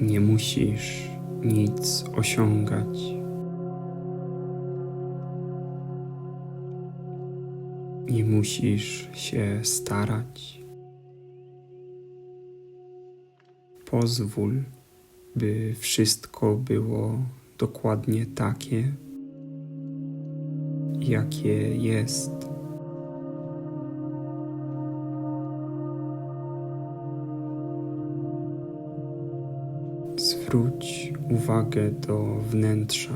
Nie musisz nic osiągać. Nie musisz się starać. Pozwól, by wszystko było dokładnie takie, jakie jest. Zwróć uwagę do wnętrza.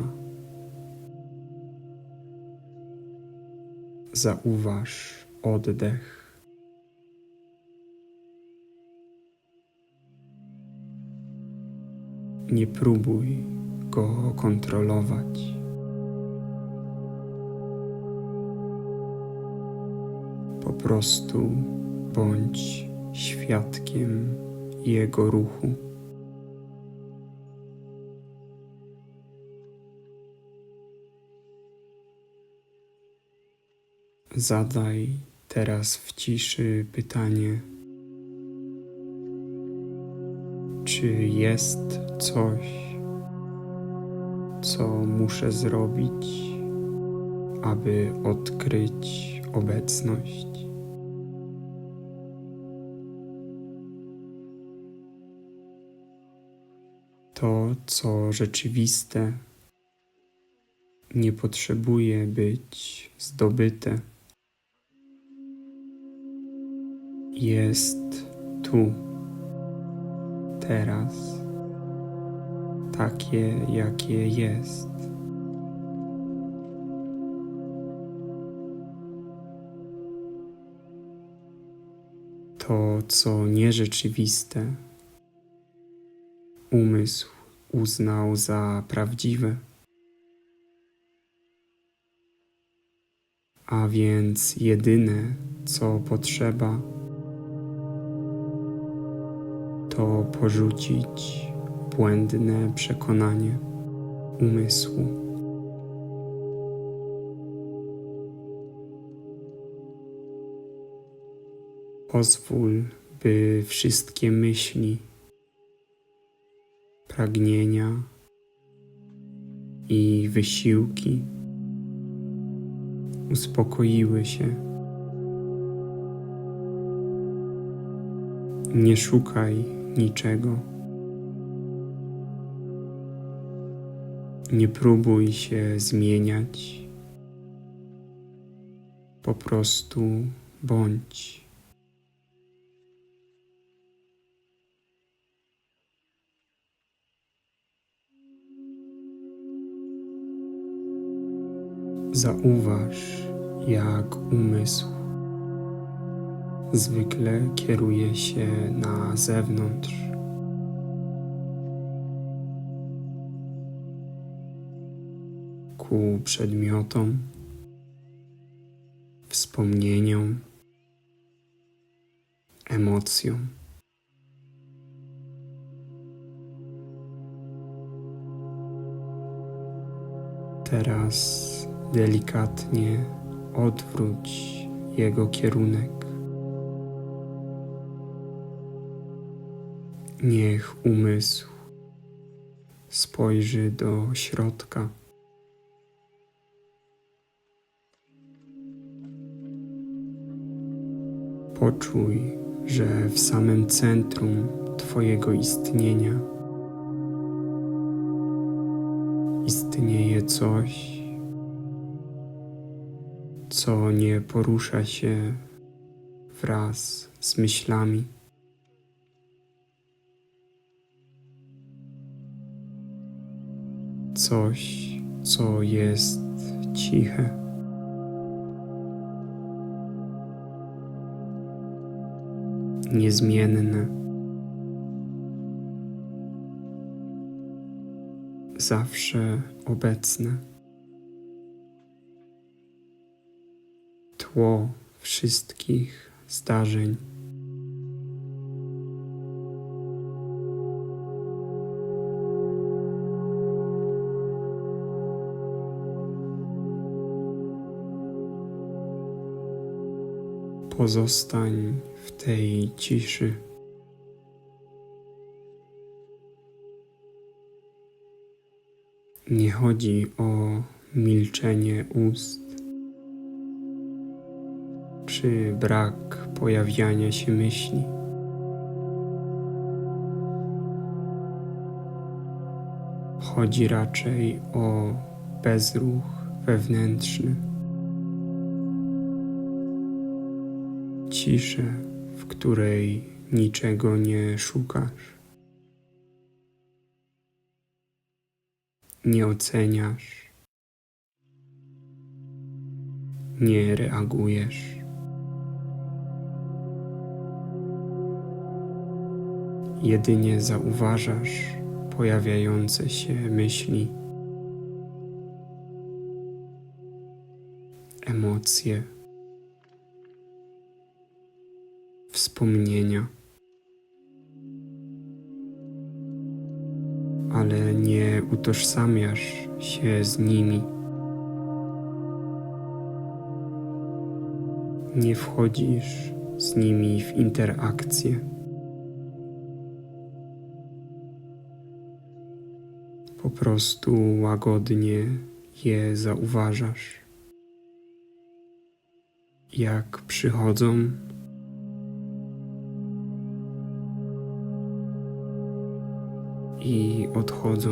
Zauważ oddech. Nie próbuj go kontrolować. Po prostu bądź świadkiem jego ruchu. Zadaj teraz w ciszy pytanie: Czy jest coś, co muszę zrobić, aby odkryć obecność? To, co rzeczywiste, nie potrzebuje być zdobyte. Jest tu, teraz, takie, jakie jest. To, co nierzeczywiste, umysł uznał za prawdziwe. A więc jedyne, co potrzeba, to porzucić błędne przekonanie umysłu. Pozwól, by wszystkie myśli, pragnienia i wysiłki uspokoiły się. Nie szukaj niczego. Nie próbuj się zmieniać. Po prostu bądź. Zauważ, jak umysł zwykle kieruje się na zewnątrz. Ku przedmiotom, wspomnieniom, emocjom. Teraz delikatnie odwróć jego kierunek. Niech umysł spojrzy do środka. Poczuj, że w samym centrum Twojego istnienia istnieje coś, co nie porusza się wraz z myślami. Coś, co jest ciche. Niezmienne. Zawsze obecne. tło wszystkich zdarzeń. Pozostań w tej ciszy. Nie chodzi o milczenie ust czy brak pojawiania się myśli. Chodzi raczej o bezruch wewnętrzny, ciszę, w której niczego nie szukasz. Nie oceniasz, nie reagujesz. Jedynie zauważasz pojawiające się myśli, emocje, wspomnienia. ale nie utożsamiasz się z nimi. Nie wchodzisz z nimi w interakcję. Po prostu łagodnie je zauważasz. Jak przychodzą, i odchodzą.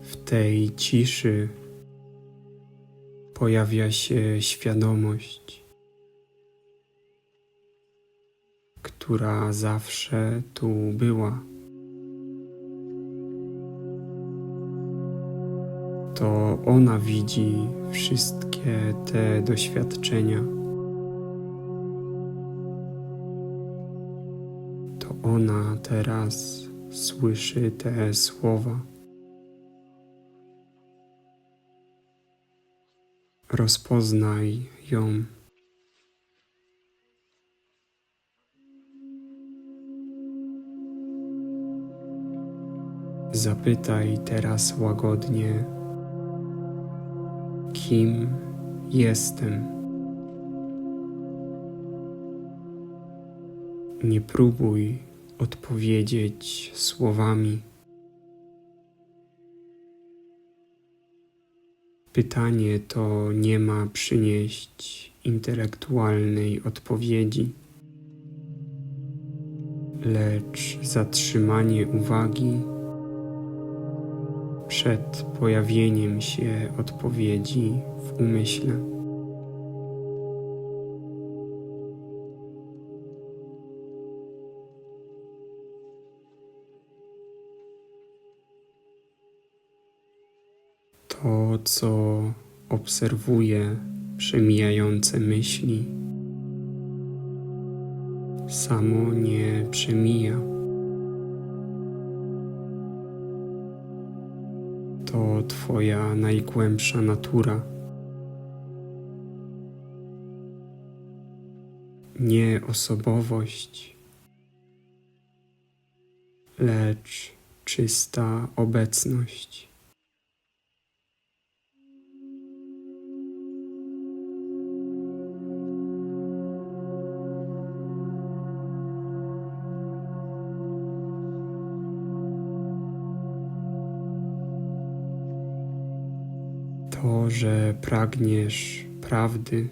W tej ciszy pojawia się świadomość, która zawsze tu była. To ona widzi wszystkie te doświadczenia. Ona teraz słyszy te słowa. Rozpoznaj ją. Zapytaj teraz łagodnie, kim jestem. Nie próbuj odpowiedzieć słowami. Pytanie to nie ma przynieść intelektualnej odpowiedzi, lecz zatrzymanie uwagi przed pojawieniem się odpowiedzi w umyśle. To, co obserwuje przemijające myśli, samo nie przemija. To Twoja najgłębsza natura. Nie osobowość, lecz czysta obecność. To, że pragniesz prawdy,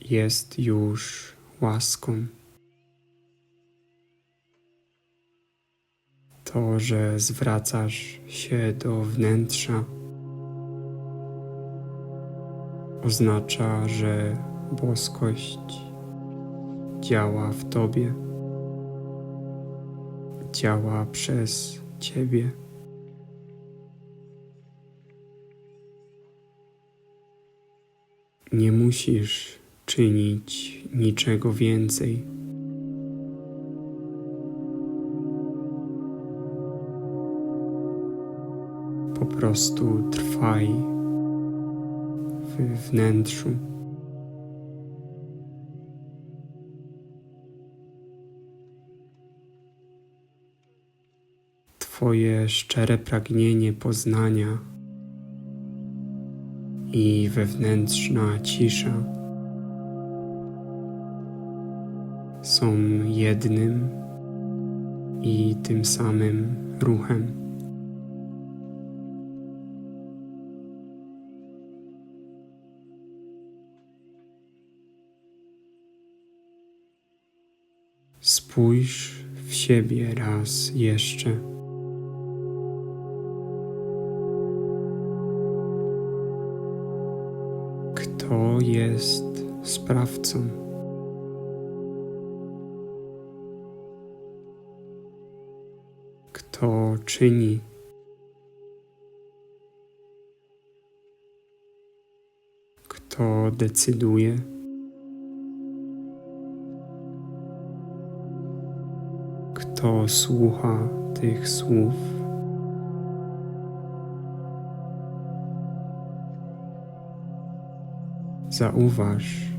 jest już łaską. To, że zwracasz się do wnętrza, oznacza, że boskość działa w Tobie, działa przez Ciebie. Nie musisz czynić niczego więcej. Po prostu trwaj w wnętrzu. Twoje szczere pragnienie poznania i wewnętrzna cisza są jednym i tym samym ruchem. Spójrz w siebie raz jeszcze. Kto jest sprawcą? Kto czyni? Kto decyduje? Kto słucha tych słów? Zauważ,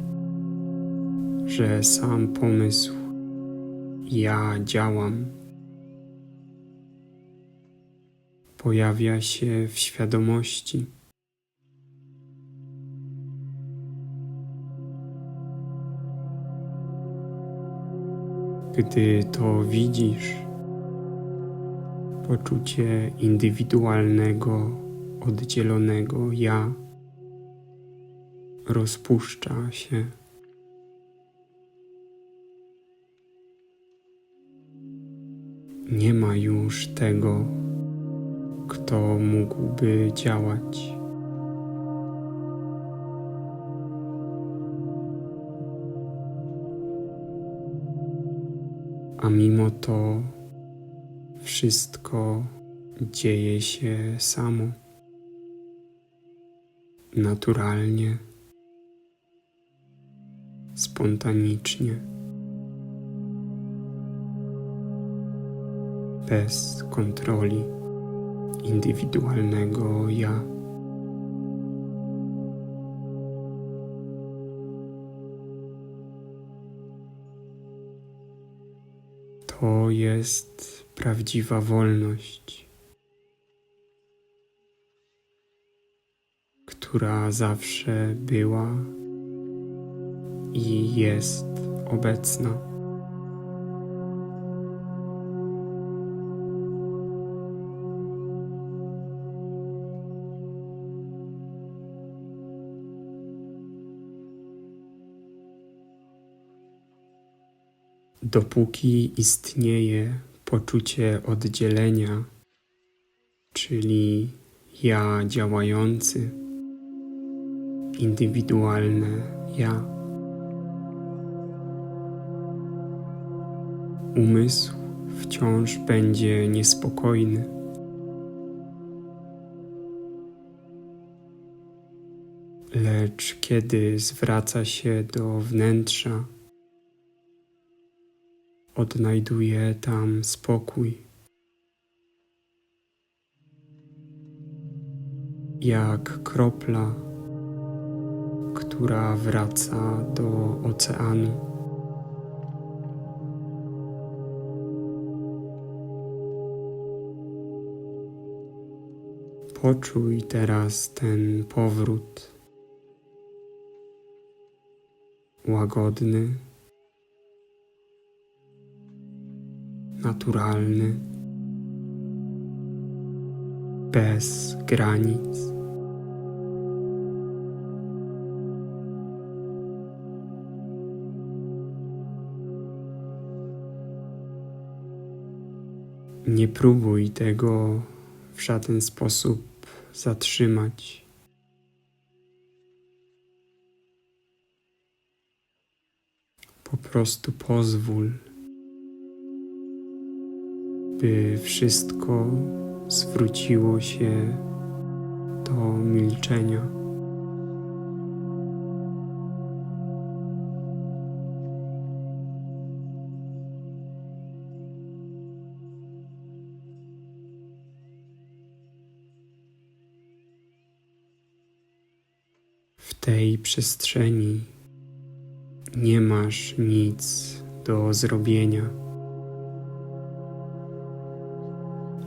że sam pomysł ja działam pojawia się w świadomości. Gdy to widzisz, poczucie indywidualnego, oddzielonego ja rozpuszcza się. Nie ma już tego, kto mógłby działać. A mimo to wszystko dzieje się samo, naturalnie, spontanicznie, bez kontroli indywidualnego ja. To jest prawdziwa wolność, która zawsze była i jest obecna. Dopóki istnieje poczucie oddzielenia, czyli ja działający, indywidualne ja, umysł wciąż będzie niespokojny. Lecz kiedy zwraca się do wnętrza, odnajduje tam spokój. Jak kropla, która wraca do oceanu. Poczuj teraz ten powrót łagodny. naturalny, bez granic. Nie próbuj tego w żaden sposób zatrzymać. Po prostu pozwól by wszystko zwróciło się do milczenia. Tej przestrzeni nie masz nic do zrobienia.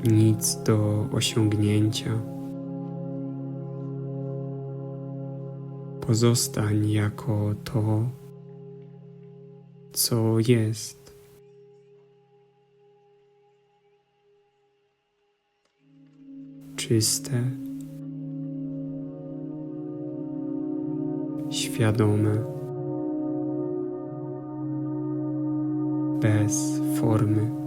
nic do osiągnięcia. Pozostań jako to, co jest. Czyste, świadome, bez formy.